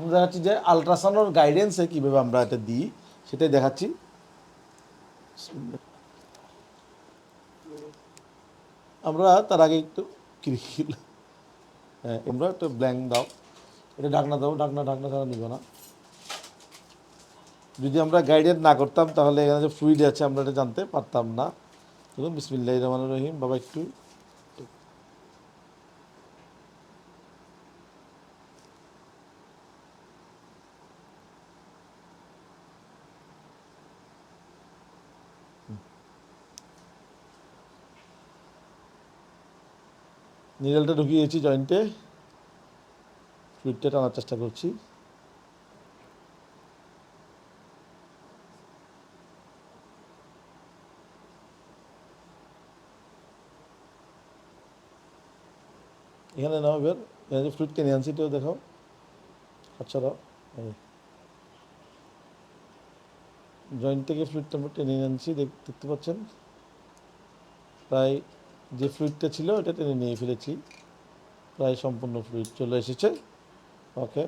আমরা দেখাচ্ছি যে আলট্রাসাউন্ডের গাইডেন্সে কীভাবে আমরা এটা দিই, সেটাই দেখাচ্ছি। আমরা তার আগে একটু ক্রিল হ্যাঁ আমরা একটু ব্ল্যাঙ্ক দাও। এটা ঢাকনা দাও, ঢাকনা ঢাকনা ছাড়া নিব না। যদি আমরা গাইডেন্স না করতাম, তাহলে এখানে যে ফ্লুইড আছে, আমরা এটা জানতে পারতাম না। দেখুন বিসমিল্লাহ রহমান রহিম। বাবা, একটু নিডলটা ঢুকিয়েছি জয়েন্টে ফ্লুইডটা টানার চেষ্টা করছি। এখানে নাও এবার, এখানে যে ফ্লুইড টেনে আনছি দেখাও। আচ্ছা দাও। জয়েন্ট থেকে ফ্লুইডটা আমরা টেনে আনছি দেখতে পাচ্ছেন? প্রায় যে ফ্লুইডটা ছিল এটা টেনে নিয়ে ফেলেছি। প্রায় সম্পূর্ণ ফ্লুইড চলে এসেছে। ওকে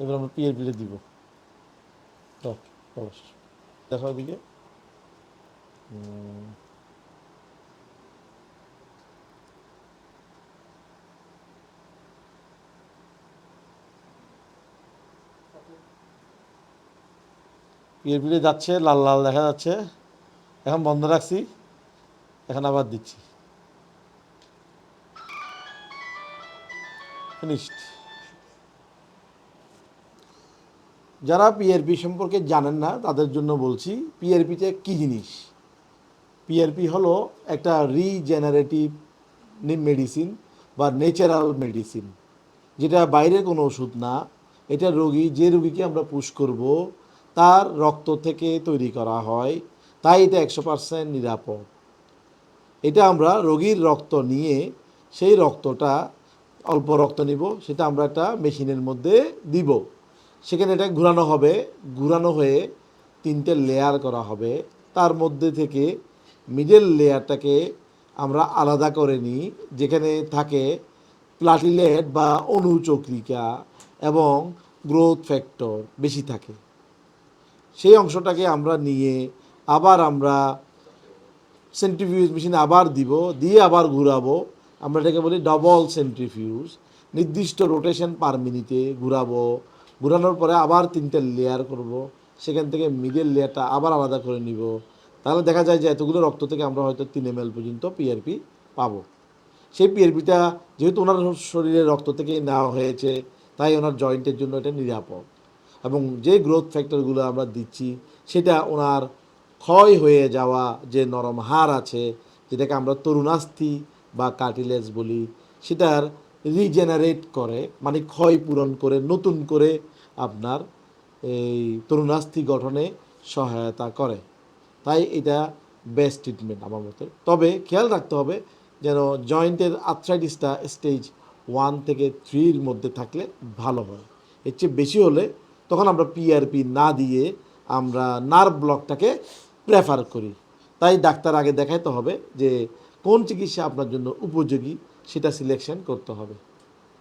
এবার আমরা পিএরপিতে দিব। তো অবশ্যই দেখাও দিকে পিএরপিতে যাচ্ছে, লাল লাল দেখা যাচ্ছে। এখন বন্ধ রাখছি। এখন আবার দিচ্ছি। ফিনিশড যারা পিআরপি সম্পর্কে জানেন না, তাদের জন্য বলছি পিআরপিতে কি জিনিস? পিআরপি হলো একটা রিজেনারেটিভ মেডিসিন বা ন্যাচারাল মেডিসিন যেটা বাইরের কোনো ওষুধ না। এটা রোগী, যে রোগীকে আমরা পুশ করব, তার রক্ত থেকে তৈরি করা হয়। তাই এটা একশো পার্সেন্ট নিরাপদ। এটা আমরা রোগীর রক্ত নিয়ে, সেই রক্তটা অল্প রক্ত নিব, সেটা আমরা একটা মেশিনের মধ্যে দিব। সেখানে এটা ঘোরানো হবে, ঘুরানো হয়ে তিনটে লেয়ার করা হবে। তার মধ্যে থেকে মিডল লেয়ারটাকে আমরা আলাদা করে নিই, যেখানে থাকে প্লাটিলেট বা অনুচক্রিকা এবং গ্রোথ ফ্যাক্টর বেশি থাকে। সেই অংশটাকে আমরা নিয়ে আবার আমরা সেন্ট্রিফিউজ মেশিন আবার দিব, দিয়ে আবার ঘুরাবো। আমরা এটাকে বলি ডবল সেন্ট্রিফিউজ নির্দিষ্ট রোটেশন পার মিনিটে ঘুরাবো। ঘুরানোর পরে আবার তিনটে লেয়ার করব, সেখান থেকে মিডল লেয়ারটা আবার আলাদা করে নিব। তাহলে দেখা যায় যে এতগুলো রক্ত থেকে আমরা হয়তো তিন এম পর্যন্ত পিআরপি পাবো। সেই পিআরপিটা যেহেতু ওনার শরীরে রক্ত থেকেই নেওয়া হয়েছে, তাই ওনার জয়েন্টের জন্য এটা নিরাপদ। এবং যে গ্রোথ ফ্যাক্টরগুলো আমরা দিচ্ছি, সেটা ওনার ক্ষয় হয়ে যাওয়া যে নরম হাড় আছে, যেটাকে আমরা তরুণাস্থি বা কার্টিলেজ বলি, সেটার রিজেনারেট করে মানে ক্ষয় পূরণ করে, নতুন করে আপনার এই তরুণাস্থি গঠনে সহায়তা করে। তাই এটা বেস্ট ট্রিটমেন্ট আমার মতে। তবে খেয়াল রাখতে হবে যেন জয়েন্টের আর্থ্রাইটিসটা স্টেজ ওয়ান থেকে থ্রির মধ্যে থাকলে ভালো হয়। এর চেয়ে বেশি হলে তখন আমরা পিআরপি না দিয়ে আমরা নার্ভ ব্লকটাকে প্রেফার করি। তাই ডাক্তার আগে দেখাইতে হবে যে কোন চিকিৎসা আপনার জন্য উপযোগী সেটা সিলেকশন করতে হবে।